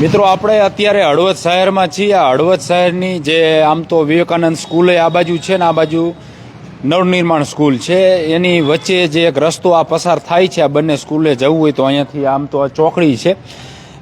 મિત્રો, આપણે અત્યારે હળવદ શહેરમાં છીએ. આ હળવદ શહેરની જે આમ તો વિવેકાનંદ સ્કૂલે આ બાજુ છે ને આ બાજુ નવનિર્માણ સ્કૂલ છે. એની વચ્ચે જે એક રસ્તો આ પસાર થાય છે, આ બંને સ્કૂલે જવું હોય તો અહીંયાથી આમ તો આ ચોકડી છે.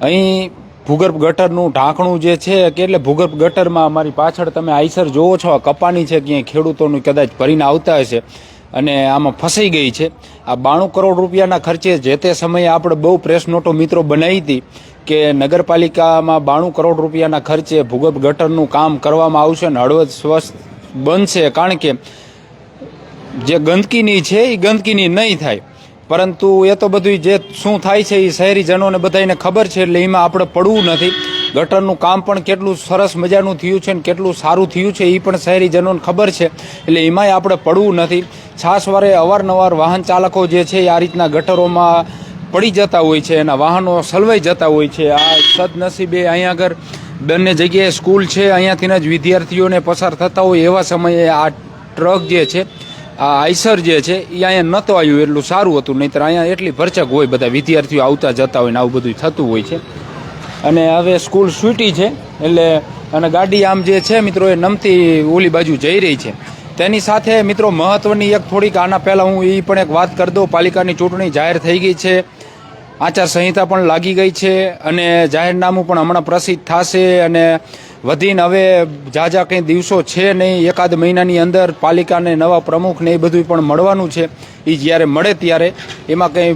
અહીં ભૂગર્ભ ગટરનું ઢાંકણું જે છે કે એટલે ભૂગર્ભ ગટરમાં અમારી પાછળ તમે આઈસર જોવો છો, આ કપાની છે, ક્યાંય ખેડૂતોનું કદાચ ભરીને આવતા હશે અને આમાં ફસાઈ ગઈ છે. આ બાણું કરોડ રૂપિયાના ખર્ચે જે તે સમયે આપણે બહુ પ્રેસ નોટો મિત્રો બનાવી હતી. કે નગરપાલિકામાં બાણું કરોડ રૂપિયાના ખર્ચે ભૂગર્ભ ગટરનું કામ કરવામાં આવશે અને હળવદ સ્વસ્થ બનશે. કારણ કે જે ગંદકીની છે એ ગંદકીની નહીં થાય. પરંતુ એ તો બધું જે શું થાય છે એ શહેરીજનોને બધાને ખબર છે, એટલે એમાં આપણે પડવું નથી. ગટરનું કામ પણ કેટલું સરસ મજાનું થયું છે ને કેટલું સારું થયું છે એ પણ શહેરીજનોને ખબર છે. એટલે એમાંય આપણે પડવું નથી. છાસવારે અવારનવાર વાહન ચાલકો જે છે આ રીતના ગટરોમાં પડી જતા હોય છે એના વાહનો સલવાઈ જતા હોય છે. આ સદનસીબે અહીંયા આગળ બંને જગ્યાએ સ્કૂલ છે. અહીંયાથી જ વિદ્યાર્થીઓને પસાર થતા હોય એવા સમયે આ ટ્રક જે છે, આ આઈસર જે છે, એ અહીંયા નહોતો આવ્યું. એટલું સારું હતું. નહીંતર અહીંયા એટલી ભરચક હોય બધા વિદ્યાર્થીઓ આવતા જતા હોય ને આવું બધું થતું હોય છે. અને હવે સ્કૂલ સૂટી છે. એટલે અને ગાડી આમ જે છે મિત્રો, એ નમતી ઓલી બાજુ જઈ રહી છે. તેની સાથે મિત્રો મહત્વની એક થોડીક આના પહેલાં હું એ પણ એક વાત કરી દઉં. પાલિકાની ચૂંટણી જાહેર થઈ ગઈ છે. આચાર સંહિતા પણ લાગી ગઈ છે અને જાહેરનામું પણ હમણાં પ્રસિદ્ધ થશે અને વધીને હવે જાજા કંઈ દિવસો છે નહીં, એકાદ મહિનાની અંદર પાલિકાને નવા પ્રમુખ ને એ બધું પણ મળવાનું છે. એ જ્યારે મળે ત્યારે એમાં કંઈ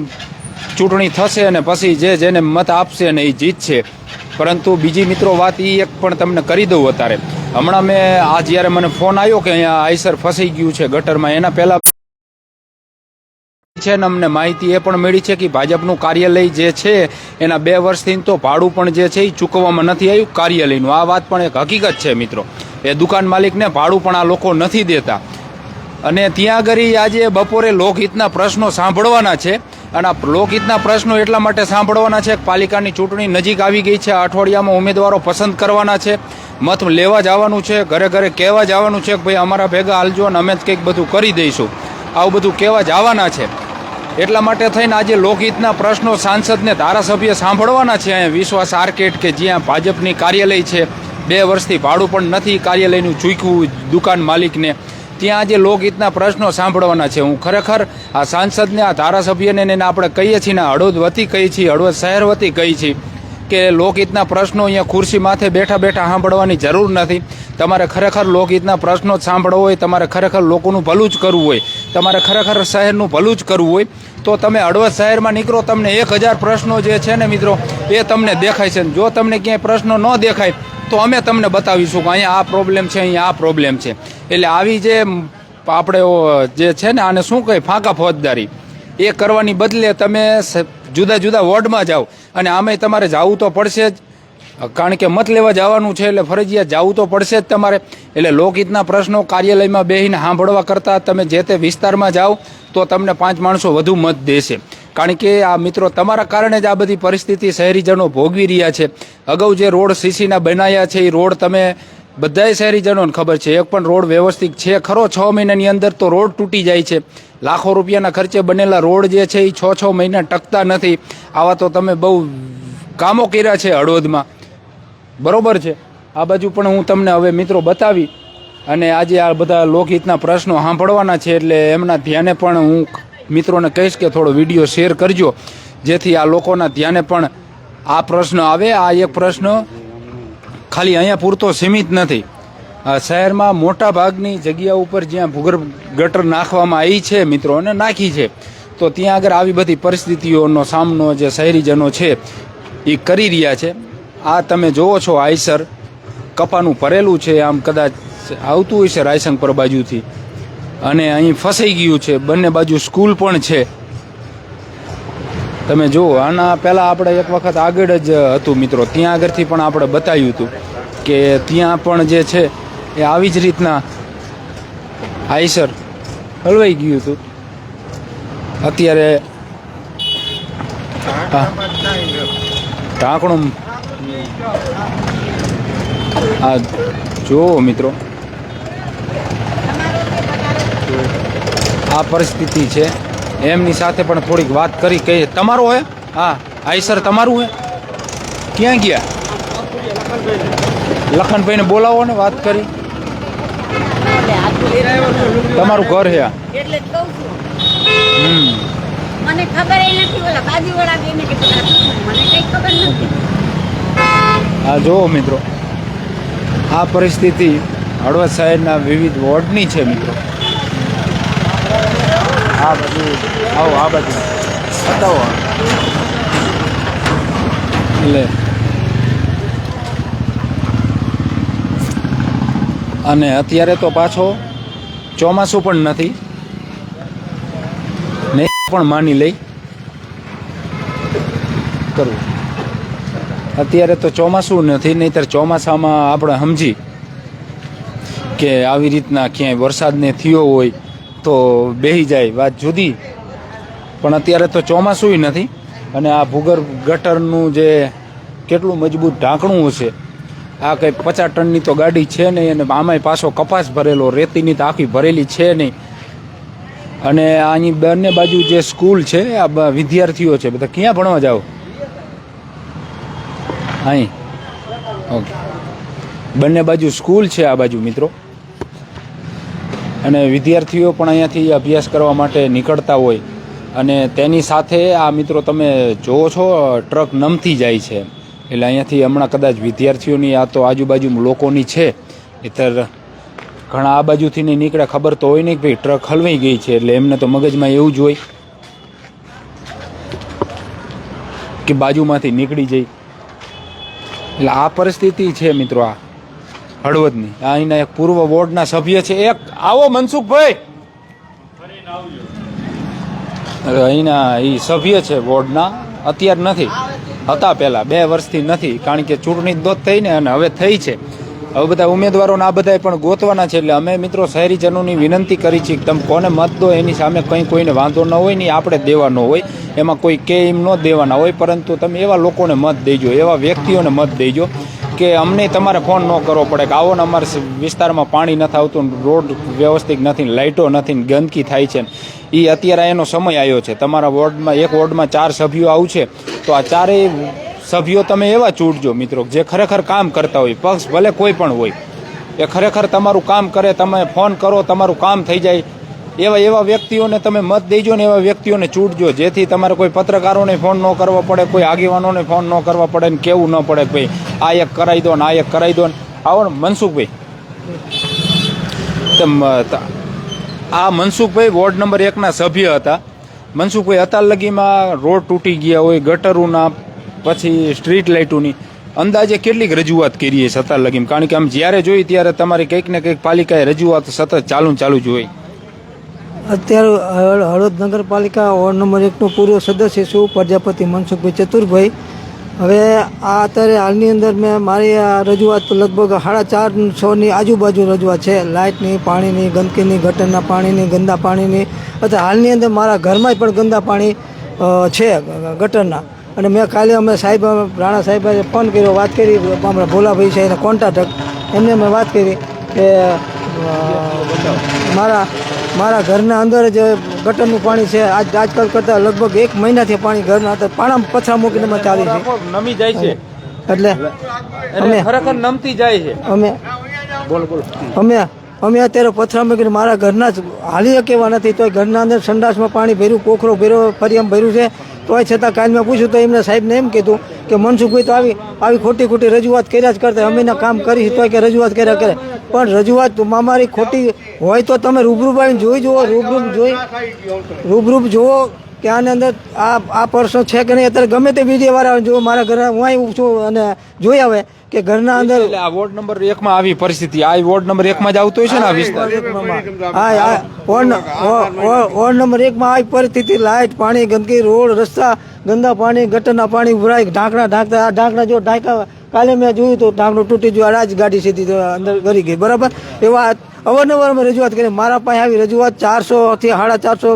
ચૂંટણી થશે અને પછી જે જેને મત આપશે અને એ જીતશે. પરંતુ બીજી મિત્રો વાત એ એક પણ તમને કરી દઉં અત્યારે. હમણાં મેં, આ જ્યારે મને ફોન આવ્યો કે અહીંયા આઈસર ફસાઈ ગયું છે ગટરમાં, એના પહેલાં છે ને અમને માહિતી એ પણ મળી છે કે ભાજપનું કાર્યાલય જે છે, એના બે વર્ષથી તો ભાડું પણ જે છે એ ચૂકવવામાં નથી આવ્યું કાર્યાલયનું. આ વાત પણ એક હકીકત છે મિત્રો. એ દુકાન માલિકને ભાડું પણ આ લોકો નથી દેતા. અને ત્યાં આગળ આજે બપોરે લોકહિતના પ્રશ્નો સાંભળવાના છે. અને આ લોકહિતના પ્રશ્નો એટલા માટે સાંભળવાના છે કે પાલિકાની ચૂંટણી નજીક આવી ગઈ છે. અઠવાડિયામાં ઉમેદવારો પસંદ કરવાના છે. મત લેવા જવાનું છે, ઘરે ઘરે કહેવા જવાનું છે કે ભાઈ અમારા ભેગા હાલજો અને અમે જ કંઈક બધું કરી દઈશું. આવું બધું કહેવા જવાના છે. એટલા માટે થઈને આજે લોકહિતના પ્રશ્નો સાંસદને ધારાસભ્ય સાંભળવાના છે. અહીંયા વિશ્વાસ આર્કેટ કે જ્યાં ભાજપની કાર્યાલય છે, બે વર્ષથી ભાડું પણ નથી કાર્યાલયનું ચૂકવું દુકાન માલિકને. ત્યાં આજે લોકહિતના પ્રશ્નો સાંભળવાના છે. હું ખરેખર આ સાંસદને, આ ધારાસભ્યને એને આપણે કહીએ છીએ ને હળવદ વતી કહીએ છીએ હળવદ શહેર વતી કહીએ છીએ. કે લોકહિતના પ્રશ્નો અહીંયા ખુરશી માથે બેઠા બેઠા સાંભળવાની જરૂર નથી. તમારે ખરેખર લોકહિતના પ્રશ્નો જ સાંભળવો હોય, તમારે ખરેખર લોકોનું ભલું જ કરવું હોય, તમારે ખરેખર શહેરનું ભલું જ કરવું હોય, તો તમે હળવદ શહેરમાં નીકળો, તમને એક હજાર પ્રશ્નો જે છે ને મિત્રો, એ તમને દેખાય છે. જો તમને ક્યાંય પ્રશ્નો ન દેખાય, તો અમે તમને બતાવીશું કે અહીંયા આ પ્રોબ્લેમ છે, અહીંયા આ પ્રોબ્લેમ છે. એટલે આવી જે આપણે જે છે ને, આને શું કહે ફાંકા ફોજદારી. એ કરવાની બદલે તમે જુદા જુદા વોર્ડમાં જાઓ. અને આમે તમારે જવું તો પડશે જ. કારણ કે મત લેવા જવાનું છે એટલે ફરજિયાત જવું તો પડશે જ તમારે. એટલે લોકહિતના પ્રશ્નો કાર્યાલયમાં બેસીને સાંભળવા કરતાં તમે જે તે વિસ્તારમાં જાઓ, તો તમને પાંચ માણસો વધુ મત દેશે. કારણ કે આ મિત્રો તમારા કારણે જ આ બધી પરિસ્થિતિ શહેરીજનો ભોગવી રહ્યા છે. અગાઉ જે રોડ સીસીના બનાવ્યા છે, એ રોડ તમે બધાય શહેરીજનોને ખબર છે, એક પણ રોડ વ્યવસ્થિત છે ખરો? છ મહિનાની અંદર તો રોડ તૂટી જાય છે. લાખો રૂપિયાના ખર્ચે બનેલા રોડ જે છે એ છ છ મહિના ટકતા નથી. આવા તો તમે બહુ કામો કર્યા છે હળવદમાં. બરોબર છે? આ બાજુ પણ હું તમને હવે મિત્રો બતાવી અને આજે આ બધા લોકહિતના પ્રશ્નો સાંભળવાના છે એટલે એમના ધ્યાને પણ હું મિત્રોને કહીશ કે થોડો વીડિયો શેર કરજો. જેથી આ લોકોના ધ્યાને પણ આ પ્રશ્ન આવે. આ એક પ્રશ્ન ખાલી અહીંયા પૂરતો સીમિત નથી. શહેરમાં મોટા ભાગની જગ્યા ઉપર જ્યાં ભૂગર્ભ ગટર નાખવામાં આવી છે મિત્રો અને નાખી છે, તો ત્યાં આગળ આવી બધી પરિસ્થિતિઓનો સામનો જે શહેરીજનો છે, એ કરી રહ્યા છે. આ તમે જોવો છો, આઈસર કપાનું ભરેલું છે, આમ કદાચ આવતું હોય છે રાયસંગપર બાજુથી. અને અહીં ફસાઈ ગયું છે, બંને બાજુ સ્કૂલ પણ છે. તમે જુઓ, આના પહેલાં આપણે એક વખત આગળ જ હતું, મિત્રો. ત્યાં આગળથી પણ આપણે બતાવ્યું હતું. કે ત્યાં પણ જે છે એ આવી જ રીતના આઈસર હલવાઈ ગયું હતું. અત્યારે. ઢાંકણું આ જુઓ મિત્રો. આ પરિસ્થિતિ છે. એમની સાથે પણ થોડીક વાત કરી, કે તમારો હે? હા આઈસર તમારું હે? ક્યાં ગયા? લખનભાઈને બોલાવો ને વાત કરી. તમારું ઘર છે એટલે કહું છું. મને ખબર ય નથી ઓલા બાજુવાળા બેને કે મને કઈ ખબર નથી. આ જુઓ મિત્રો. આ પરિસ્થિતિ હળવદ શહેરના વિવિધ વોર્ડની છે મિત્રો. આ બધું આવો આ બધું. બતાવો. એટલે અને અત્યારે તો પાછો ચોમાસું પણ નથી. ને પણ માની લઈ. કરવું અત્યારે તો ચોમાસું નથી, નહીંતર ચોમાસામાં આપણે સમજી કે આવી રીતના ક્યાંય વરસાદને થયો હોય તો બેહી જાય વાત જુદી. પણ અત્યારે તો ચોમાસું નથી અને આ ભૂગર્ભ ગટરનું જે કેટલું મજબૂત ઢાંકણું છે આ કંઈ પચાસ ટનની તો ગાડી છે નહીં અને આમાંય પાછો કપાસ ભરેલો, રેતીની તો આખી ભરેલી છે નહીં. અને આની બંને બાજુ જે સ્કૂલ છે, આ વિદ્યાર્થીઓ છે, બધા ક્યાં ભણવા જાઓ? અહીં. ઓકે. બંને બાજુ સ્કૂલ છે આ બાજુ, મિત્રો. અને વિદ્યાર્થીઓ પણ અહીંયાથી અભ્યાસ કરવા માટે નીકળતા હોય. અને તેની સાથે આ મિત્રો તમે જોવો છો, ટ્રક નમતી જાય છે. એટલે અહીંયાથી હમણાં કદાચ વિદ્યાર્થીઓની આ તો આજુબાજુ લોકોની છે. નહીંતર ઘણા આ બાજુથી નહીં નીકળે, ખબર તો હોય નહીં ભાઈ ટ્રક હલવાઈ ગઈ છે એટલે એમને તો મગજમાં એવું જ હોય કે બાજુમાંથી નીકળી જાય. એટલે આ પરિસ્થિતિ છે મિત્રો આ હળવદની. આ અહીંના એક પૂર્વ વોર્ડના સભ્ય છે એક. આવો મનસુખભાઈ! અહીંના એ સભ્ય છે વોર્ડના. અત્યાર નથી. હતા પહેલાં. બે વર્ષથી નથી, કારણ કે ચૂંટણી દોત થઈ ને અને હવે થઈ છે. હવે બધા ઉમેદવારોને આ બધા પણ ગોતવાના છે, એટલે અમે મિત્રો શહેરીજનોની વિનંતી કરી છે કે તમે કોને મત દો, એની સામે કંઈ કોઈને વાંધો ન હોય ને આપણે દેવાનો હોય. એમાં કોઈ કે એમ ન દેવાના હોય, પરંતુ તમે એવા લોકોને મત દેજો, એવા વ્યક્તિઓને મત દેજો કે અમને તમારે ફોન ન કરવો પડે, કે આવો ને અમારા વિસ્તારમાં પાણી નથી આવતું રોડ વ્યવસ્થિત નથી લાઇટો નથી ગંદકી થાય છે. એ અત્યારે એનો સમય આવ્યો છે. તમારા વોર્ડમાં, એક વોર્ડમાં ચાર સભ્યો આવશે, તો આ ચારેય સભ્યો તમે એવા ચૂંટજો મિત્રો, જે ખરેખર કામ કરતા હોય. પક્ષ ભલે કોઈ પણ હોય, એ ખરેખર તમારું કામ કરે, તમે ફોન કરો, તમારું કામ થઈ જાય. એવા એવા વ્યક્તિઓને તમે મત દેજો ને એવા વ્યક્તિઓને ચૂંટજો, જેથી તમારે કોઈ પત્રકારોને ફોન ન કરવો પડે, કોઈ આગેવાનોને ફોન ન કરવા પડે ને કેવું ન પડે ભાઈ આ એક કરાવી દો ને આ એક કરાવી દો ને. આવો ને મનસુખભાઈ. આ મનસુખભાઈ વોર્ડ નંબર એકના સભ્ય હતા. મનસુખભાઈ અત્યાર લગીમાં રોડ તૂટી ગયા હોય, ગટરોના, પછી સ્ટ્રીટ લાઇટોની અંદાજે કેટલીક રજૂઆત કરીએ છે અત્યાર કારણ કે આમ જ્યારે જોઈ ત્યારે તમારી કંઈક ને કંઈક પાલિકાએ રજૂઆત સતત ચાલુ ચાલુ જ હોય. અત્યારે હળ- હળવદ નગરપાલિકા વોર્ડ નંબર એકનો પૂર્વ સદસ્ય છું પ્રજાપતિ મનસુખભાઈ ચતુરભાઈ. હવે આ અત્યારે હાલની અંદર મેં મારી આ રજૂઆત લગભગ સાડા ચાર છની આજુબાજુ રજૂઆત છે. લાઇટની, પાણીની, ગંદકીની, ગટરના પાણીની, ગંદા પાણીની. અથવા હાલની અંદર મારા ઘરમાં પણ ગંદા પાણી છે ગટરના. અને મેં કાલે અમે સાહેબ, રાણા સાહેબે ફોન કર્યો, વાત કરી, અમારા ભોલાભાઈ છે એના કોન્ટ્રાક્ટર એમને મેં વાત કરી કે મારા મારા ઘરના અંદર જ ગટરનું પાણી છે આજ આજકાલ કરતાં લગભગ એક મહિનાથી પાણી ઘરના અંદર પાણા પછા મૂકીને અમે ચાલી છે નમી જાય છે. એટલે અમે ખરેખર નમતી જાય છે. અમે બોલો બોલો. અમે અમે અત્યારે પથરા મૂકીને મારા ઘરના જ હાલી કેવા નથી તોય ઘરના અંદર સંડાસમાં પાણી ભર્યું કોખરો ભર્યો ફરિયામ ભર્યું છે. તોય છતાં કાલ મેં પૂછ્યું તો એમને સાહેબને એમ કીધું કે મનસુખભાઈ તો આવી આવી ખોટી ખોટી રજૂઆત કર્યા જ કરતા અમે એના કામ કરી તોય કે રજૂઆત કર્યા કરે. પણ રજૂઆત મારી ખોટી હોય તો તમે રૂબરૂ આવીને જોઈ જુઓ રૂબરૂ જોઈ. રૂબરૂ જુઓ કે આની અંદર આ આ પ્રશ્ન છે કે નહીં. અત્યારે ગમે તે મીડિયા વાળા જો મારા ઘરે હું અહીં છું અને જોઈ આવે કે ઘરના અંદર આ વોર્ડ નંબર એકમાં આવી પરિસ્થિતિ. આ વોર્ડ નંબર એકમાં જ આવતો હોય છે ને આ વિસ્તાર? હા હા વોર્ડ નંબર એકમાં આવી પરિસ્થિતિ. લાઇટ પાણી ગંદકી રોડ રસ્તા ગંદા પાણી ગટરના પાણી ભરાય ઢાંકણા ઢાંકતા આ ઢાંકણા જો ઢાંકા કાલે મેં જોયું તો ઢાંકણું તૂટી ગયું આ જ ગાડી સીધી અંદર ગરી ગઈ બરાબર? એવા અવારનવાર અમે રજૂઆત કરી મારા પાસે આવી રજૂઆત ચારસો થી સાડા ચારસો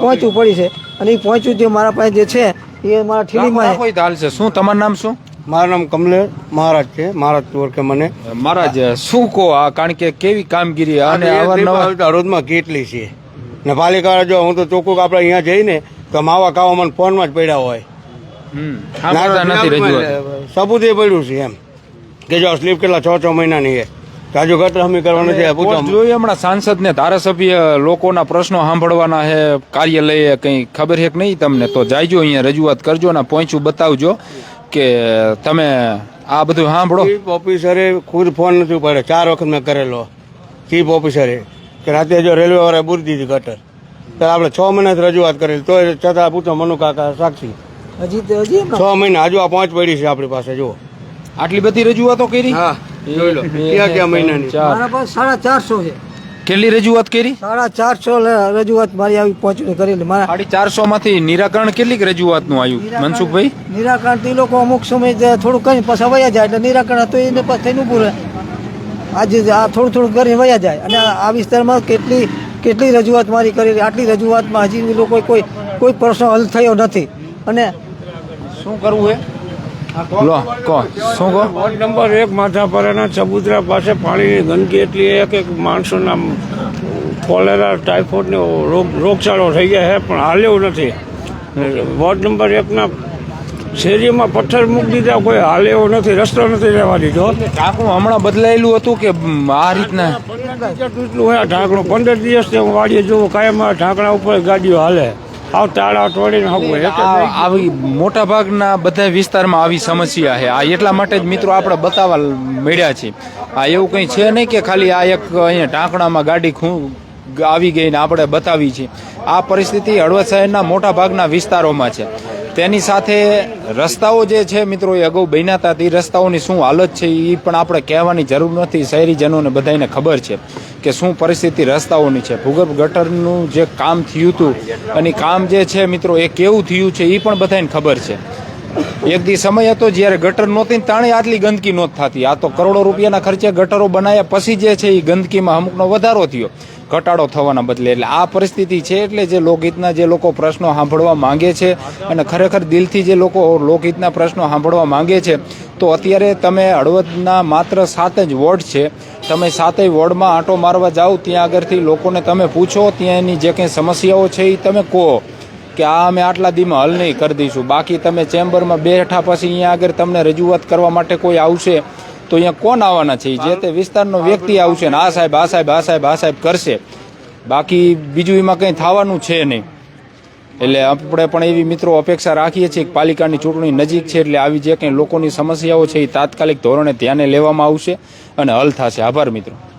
પહોંચવું પડી છે. અને એ પહોંચ્યું જે મારા પાસે જે છે એ મારા ઠીલીમાં. કોઈ દાલ છે? શું તમારું નામ શું? મારું નામ કમલે મહારાજ છે મહારાજ ઓળખે મને. મહારાજ શું કહો આ? કારણ કે કેવી કામગીરી અને અવારનવાર રોજમાં કેટલી છે. ને પાલિકા જો હું તો ચોખ્ખું આપણે અહીંયા જઈને તો માવા કાવા મને ફોનમાં જ પડ્યા હોય. સબૂત એ પડ્યું છે એમ. કે જો સ્લીપ કેટલા છ છ મહિનાની એ કાજુ હજુ ગટર હમી કરવાનું છે જોઈએ હમણાં સાંસદ ને ધારાસભ્ય લોકોના પ્રશ્નો સાંભળવાના હે કાર્યાલયે કઈ ખબર છે કે નહીં તમને? તો જાયજો અહીંયા રજૂઆત કરજો ને પહોંચ્યું બતાવજો કે તમે આ બધું સાંભળો. ચીફ ઓફિસરે ખુદ ફોન નથી પડે ચાર વખત મેં કરેલો. ચીફ ઓફિસરે કે રાતે જો રેલવે વાળા બુરી દીધી ગટર. તો આપણે છ મહિનાથી રજૂઆત કરેલી. તો છતાં પૂછો મનુ કાકા સાક્ષી. હજી હજી છ મહિના હજુ આ પહોંચ પડી છે આપણી પાસે જુઓ. આટલી બધી રજૂઆતો કરી? હા જોઈ લો. ક્યાં ક્યાં મહિનાની? મારા પાસે સાડા ચારસો છે. કેટલી રજૂઆત કરી? સાડા ચારસો રજૂઆત મારી આવી પહોંચી કરેલી. મારા સાડી ચારસો માંથી નિરાકરણ કેટલીક રજૂઆતનું આવ્યું મનસુખભાઈ? નિરાકરણ તે લોકો અમુક સમય થોડું કરીને પાછા વયા જાય એટલે નિરાકરણ હતું એને પાછું થઈને ઉભું રહે. આજે આ થોડું થોડું કરીને વયા જાય. અને આ વિસ્તારમાં કેટલી કેટલી રજૂઆત મારી કરેલી આટલી રજૂઆતમાં હજી લોકો કોઈ કોઈ પ્રશ્ન હલ થયો નથી. અને શું કરવું એ લો કો શું કહો વોર્ડ નંબર એક માથાપરાના ચબુતરા પાસે પાણીની ગંદકી એટલી એક એક માણસોના કોલેરા ટાઇફોઇડને રોગ રોગચાળો થઈ ગયા છે પણ હાલ્યો નથી. વોર્ડ નંબર એકના શેરીમાં પથ્થર મૂકી દીધા કોઈ હાલે એવો નથી રસ્તો નથી રહેવા દીધો. ઢાંકણું હમણાં બદલાયેલું હતું કે આ રીતના? એટલું હોય ઢાંકણું. પંદર દિવસથી હું વાડીએ જોઉં કાયમ ઢાંકણા ઉપર ગાડીઓ હાલે. આવ તાળા તોડીને આવું આવી મોટા ભાગના બધા વિસ્તારમાં આવી સમસ્યા છે. આ એટલા માટે જ મિત્રો આપણે બતાવવા મળ્યા છીએ આ એવું કંઈ છે નહીં કે ખાલી આ એક અહીંયા ઢાંકણામાં ગાડી ખૂ આવી ગઈ ને આપણે બતાવી છે. આ પરિસ્થિતિ હળવદ શહેરના મોટા ભાગના વિસ્તારોમાં છે. તેની સાથે રસ્તાઓ જે છે મિત્રો, એ અગાઉ બન્યા હતા. તે રસ્તાઓની શું હાલત છે એ પણ આપણે કહેવાની જરૂર નથી. શહેરીજનોને બધાને ખબર છે કે શું પરિસ્થિતિ રસ્તાઓની છે. ભૂગર્ભ ગટરનું જે કામ થયું હતું, અને કામ જે છે મિત્રો, એ કેવું થયું છે એ પણ બધાને ખબર છે. એક દી સમય હતો જ્યારે ગટર નહોતી તાણે આટલી ગંદકી નહોત થતી. આ તો કરોડો રૂપિયાના ખર્ચે ગટરો બનાવ્યા પછી જે છે એ ગંદકીમાં અમુકનો વધારો થયો. ઘટાડો થવાના બદલે. એટલે આ પરિસ્થિતિ છે એટલે જે લોકહિતના જે લોકો પ્રશ્નો સાંભળવા માંગે છે અને ખરેખર દિલથી જે લોકો લોકહિતના પ્રશ્નો સાંભળવા માંગે છે, તો અત્યારે તમે હળવદના માત્ર સાત જ વોર્ડ છે. તમે સાતેય વોર્ડમાં આંટો મારવા જાઓ, ત્યાં આગળથી લોકોને તમે પૂછો ત્યાં એની જે કંઈ સમસ્યાઓ છે એ તમે કહો કે આ અમે આટલા દીમાં હલ નહીં કરી દઈશું. બાકી તમે ચેમ્બરમાં બેઠા પછી અહીંયા આગળ તમને રજૂઆત કરવા માટે કોઈ આવશે તો અહીંયા કોણ આવવાના છે? જે તે વિસ્તારનો વ્યક્તિ આવશે ને, આ સાહેબ આ સાહેબ આ સાહેબ આ સાહેબ કરશે. બાકી બીજું એમાં કંઈ થવાનું છે નહીં. એટલે આપણે પણ એવી મિત્રો અપેક્ષા રાખીએ છીએ કે પાલિકાની ચૂંટણી નજીક છે એટલે આવી જે કંઈ લોકોની સમસ્યાઓ છે એ તાત્કાલિક ધોરણે ધ્યાને લેવામાં આવશે અને હલ થશે. આભાર મિત્રો.